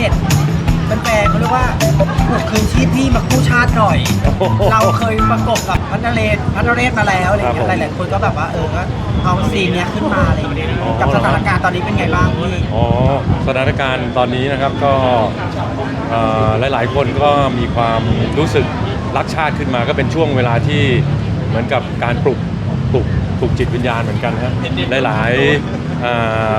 เน็ตเป็นแฟนเขาเรียกว่าปลุกคืนชีพพี่มากู้ชาติหน่อย เราเคยประกบกับพัทนเรศพัทนเรศมาแล้วอะไรอย่างเงี้ยหลายๆคนก็แบบว่าเออก็เอาซีนเนี้ยขึ้นมาอะไรอย่างเงี้ยกับสถานการณ์ตอนนี้เป็นไงบ้างพี่อ๋อสถานการณ์ตอนนี้นะครับก็เอ่อหลายๆคนก็มีความรู้สึกรักชาติขึ้นมาก็เป็นช่วงเวลาที่เหมือนกับการปลุกปลุกปลุกจิตวิญญาณเหมือนกันครับหลายๆอ่า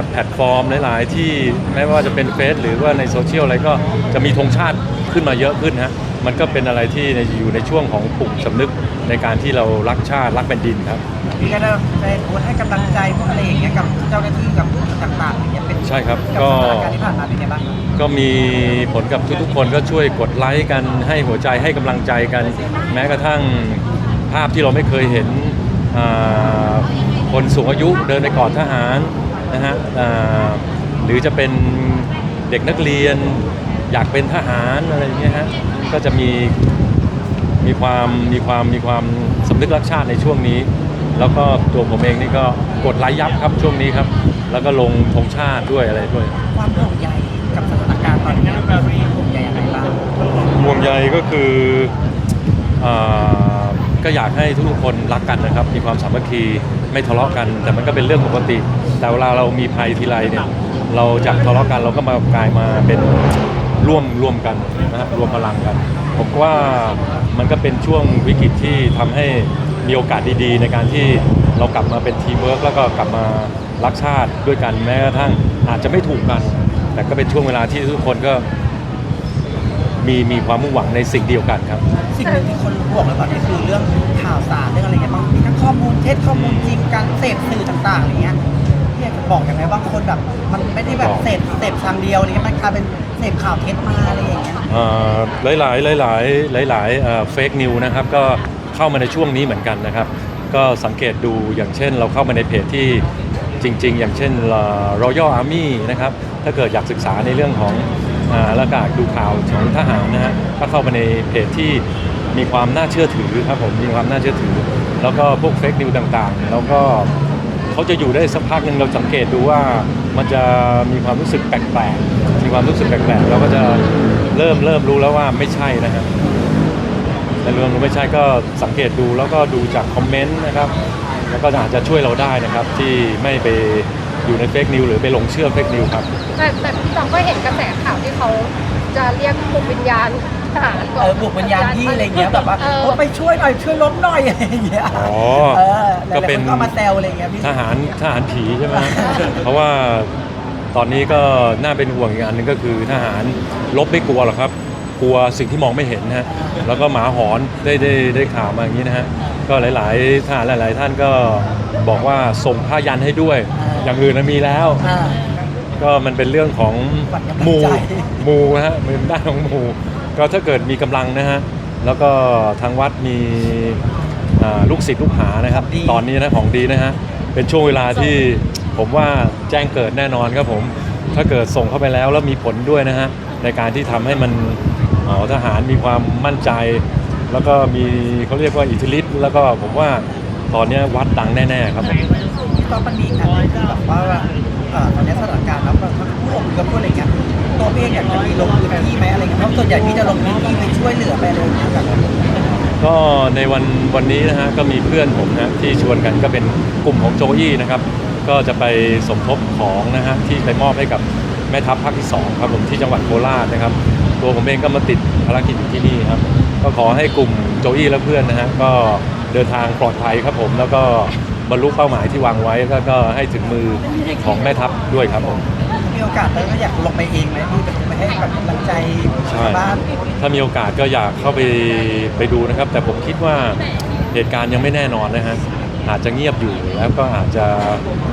แพลตฟอร์มหลาย ๆ ที่ไม่ว่าจะเป็นเฟซหรือว่าในโซเชียลอะไรก็จะมีธงชาติขึ้นมาเยอะขึ้นฮะมันก็เป็นอะไรที่ในอยู่ในช่วงของปลุกสำนึกในการที่เรารักชาติรักแผ่นดินครับพี่ก็ได้ไปโพสต์ให้กำลังใจพวกอะไรอย่างเงี้ยกับเจ้าหน้าที่กับต่างๆอย่างเงี้ยเป็นใช่ครับกับก็สถานการณ์ที่ผ่านมาเป็นไงบ้างครับก็มีผลกับทุกๆ คนก็ช่วยกดไลค์กันให้หัวใจให้กำลังใจกัน แม้กระทั่งภาพที่เราไม่เคยเห็นอ่าคนสูงอายุเดินไปกอดทหาร นะฮะอ่าหรือจะเป็นเด็กนักเรียน อยากเป็นทหารอะไรอย่างเงี้ยฮะก็จะมีมีความมีความมีความสำนึกรักชาติในช่วงนี้ แล้วก็ตัวผมเองนี่ก็กดไลค์ยับครับช่วงนี้ครับ แล้วก็ลงธงชาติด้วยอะไรด้วย ความห่วงใยกับสถานการณ์ตอนนี้ห่วงใยอะไรบ้างห่วงใยก็คืออ่าก็อยากให้ทุกๆคนรักกันนะครับ มีความสามัคคีไม่ทะเลาะกัน แต่มันก็เป็นเรื่องปกติ แต่เวลาเรามีภัยทีไรเนี่ยเราจากทะเลาะกันเราก็มากลายมาเป็นร่วมร่วมกันนะฮะรวมพลังกัน ผมว่ามันก็เป็นช่วงวิกฤตที่ทำให้มีโอกาสดีๆ ในการที่เรากลับมาเป็นทีมเวิร์กแล้วก็กลับมารักชาติด้วยกันแม้กระทั่งอาจจะไม่ถูกกัน แต่ก็เป็นช่วงเวลาที่ทุกคนก็มีมีความมุ่งหวังในสิ่งเดียวกันครับ สิ่งหนึ่งที่คนห่วงแล้วตอนนี้คือเรื่องข่าวสารเรื่องอะไรเงี้ยบางทีทั้งข้อมูลเท็จข้อมูลจริงการเสพ บอกอย่างไรบางคนแบบมันไม่ได้แบบบอกเสพเสพทางเดียวอะไรเงี้ยมันกลายเป็นเสพข่าวเท็จมาอะไรอย่างเงี้ยหลายหลายหลายหลายหลายหลายเฟกนิวนะครับก็เข้ามาในช่วงนี้เหมือนกันนะครับ ก็สังเกตดูอย่างเช่น เราเข้ามาในเพจที่จริง ๆ อย่างเช่น Royal Army นะครับถ้าเกิดอยากศึกษาในเรื่องของอ่าแล้วก็ดูข่าวของทหารนะฮะก็เข้ามาในเพจที่มีความน่าเชื่อถือครับผมมีความน่าเชื่อถือ แล้วก็พวกเฟกนิวต่างๆ แล้วก็ เขาจะอยู่ได้สักพักหนึ่งเราสังเกตดูว่ามันจะมีความรู้สึกแปลกๆมีความรู้สึกแปลกๆเราก็จะเริ่มเริ่มรู้แล้วว่าไม่ใช่นะฮะแต่เรื่องไม่ใช่ก็สังเกตดูแล้วก็ดูจากคอมเมนต์นะครับ แล้วก็อาจจะช่วยเราได้นะครับ ที่ไม่ไปอยู่ในเฟกนิวหรือไปหลงเชื่อเฟกนิวครับ แต่แต่พี่ตองก็เห็นกระแสข่าวที่เขาจะเรียกปลุกวิญญาณ ทหารเออบุกวิญญาณที่อะไรเงี้ยแบบว่าเออเออไปช่วยหน่อยช่วยลบหน่อยอะไรอย่างเงี้ยอ๋อเออหลายๆก็เป็นคก็มาแซวอะไรเงี้ยพี่ทหารทหารผีใช่ไหม เพราะว่าตอนนี้ก็น่าเป็นห่วงอีกอันหนึงก็คือทหารลบไม่กลัวหรอกครับ กลัวสิ่งที่มองไม่เห็นนะฮะแล้วก็หมาหอนได้ได้ได้ข่าวมาอย่างนี้นะฮะก็หลายๆทหารหลายๆ ท่านก็บอกว่าส่งผ้ายันให้ด้วย อย่างอื่นนะมีแล้ว อ่า ก็มันเป็นเรื่องของขวัญกำลังหมูใจหมูนะฮะเป็นด้านของหมู ก็ถ้าเกิดมีกำลังนะฮะแล้วก็ทางวัดมีอ่าลูกศิษย์ลูกหานะครับดีตอนนี้นะของดีนะฮะเป็นช่วงเวลาที่ผมว่าแจ้งเกิดแน่นอนครับผมถ้าเกิดส่งเข้าไปแล้วแล้วมีผลด้วยนะฮะในการที่ทำให้มันอ๋อทหารมีความมั่นใจ แล้วก็มีเขาเรียกว่าอิทธิฤทธิ์แล้วก็ผมว่า ตอนนี้วัดดังแน่ๆครับผมพี่ต๊อบมันมีอีกอันหนึงคือแบบว่าเอ่อตอนนี้สถานการณ์แล้วมันทั้งผู้อพยพผู้อะไรเงี้ยตัวพี่เองอยากจะมีลงพื้นที่ไหมอะไรเงี้ยเพราะส่วนใหญ่พี่จะลงพื้นที่ไปช่วยเหลือไปอะไรอย่างเงี้ยแบบก็ในวันวันนี้นะฮะก็มีเพื่อนผมนะที่ชวนกันก็เป็นกลุ่มของโจอี้นะครับ ก็จะไปสมทบของนะฮะที่ไปมอบให้กับแม่ทัพภาคที่2ครับผมที่จังหวัดโคราชนะครับ ตัวผมเองก็มาติดภารกิจอยู่ที่นี่ครับ ก็ขอให้กลุ่มโจอี้และเพื่อนนะฮะก็ เดินทางปลอดภัยครับผม แล้วก็บรรลุเป้าหมายที่วางไว้แล้วก็ให้ถึงมือของแม่ทัพด้วยครับผมมีโอกาสแล้วก็อยากลงไปเองไหมพี่ไปลงไปให้แบบกำลังใจใช่ชาวบ้านถ้ามีโอกาสก็อยากเข้าไปไปดูนะครับ แต่ผมคิดว่าเหตุการณ์ยังไม่แน่นอนนะฮะอาจจะเงียบอยู่แล้วก็อาจจะ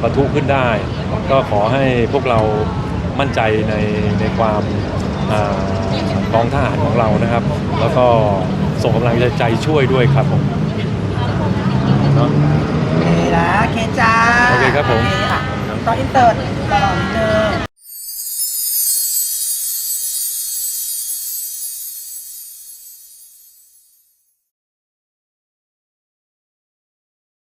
ประทุขึ้นได้ ก็ขอให้พวกเรามั่นใจในในความอากองทหารของเรานะครับ แล้วก็ส่งกำลังใจช่วยด้วยครับผม เนาะ โอเคนะโอเคจ้าโอเคครับผม โอเคอะตอนอินเตอร์ตลอดนิดนึง